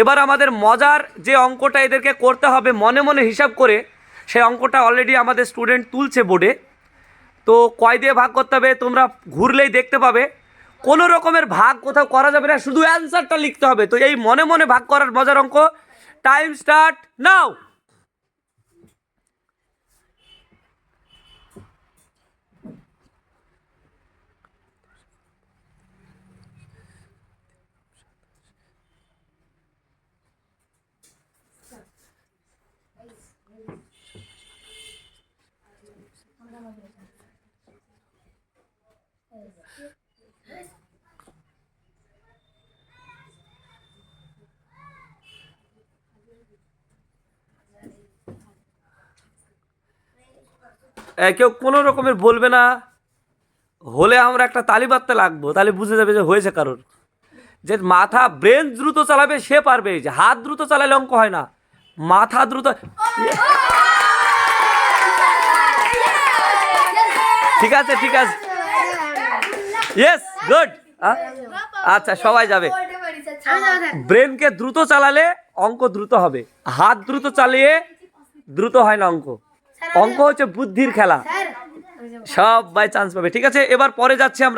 এবার আমাদের মজার যে অঙ্কটা এদেরকে করতে হবে, মনে মনে হিসাব করে, সেই অঙ্কটা অলরেডি আমাদের স্টুডেন্ট তুলছে বোর্ডে তো কয় দিয়ে ভাগ করতে হবে তোমরা ঘুরলেই দেখতে পাবে। কোনো রকমের ভাগ কোথাও করা যাবে না, শুধু অ্যান্সারটা লিখতে হবে। তো এই মনে মনে ভাগ করার মজার অঙ্ক টাইম স্টার্ট নাও কেউ কোনো রকমের বলবে না। হলে আমরা একটা তালি বাঁধতে লাগবো, তাহলে বুঝে যাবে যে হয়েছে কারোর। যে মাথা ব্রেন দ্রুত চালাবে, সে পারবে যে। হাত দ্রুত চালালে অঙ্ক হয় না। মাথা দ্রুত ঠিক আছে ঠিক আছে। ইয়েস গুড আচ্ছা সবাই যাবে। ব্রেনকে দ্রুত চালালে অঙ্ক দ্রুত হবে। হাত দ্রুত চালিয়ে দ্রুত হয় না অঙ্ক। অঙ্ক হচ্ছে বুদ্ধির খেলা। সব বাই চান্স পাবে ঠিক আছে? এবার পরে যাচ্ছি আমরা।